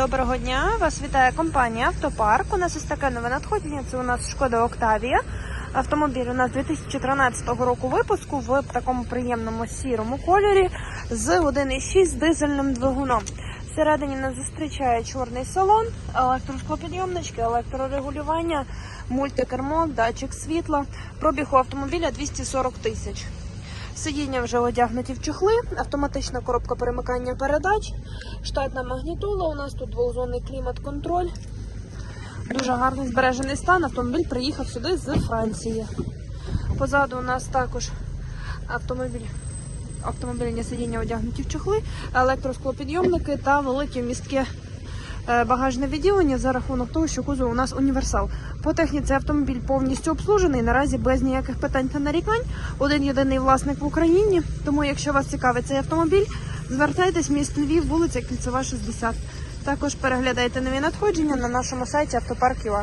Доброго дня! Вас вітає компанія Автопарк. У нас ось таке нове надходження. Це у нас Шкода Октавія. Автомобіль у нас 2013 року випуску в такому приємному сірому кольорі з 1,6 дизельним двигуном. Всередині нас зустрічає чорний салон, електросклопідйомнички, електрорегулювання, мультикермо, датчик світла. Пробіг у автомобіля 240 тисяч. Сидіння вже одягнуті в чохли, автоматична коробка перемикання передач, штатна магнітола. У нас тут двохзонний клімат-контроль. Дуже гарний збережений стан. Автомобіль приїхав сюди з Франції. Позаду у нас також автомобіль. Автомобільні сидіння одягнуті в чохли, електросклопідйомники та велике містке е, багажне відділення за рахунок того, що кузов у нас універсал. По техніці автомобіль повністю обслужений. Наразі без ніяких питань та нарікань. Один єдиний власник в Україні. Тому, якщо вас цікавить цей автомобіль, звертайтесь міст Львів, вулиця Кільцева, 60. Також переглядайте нові надходження на нашому сайті Автопарк.ua.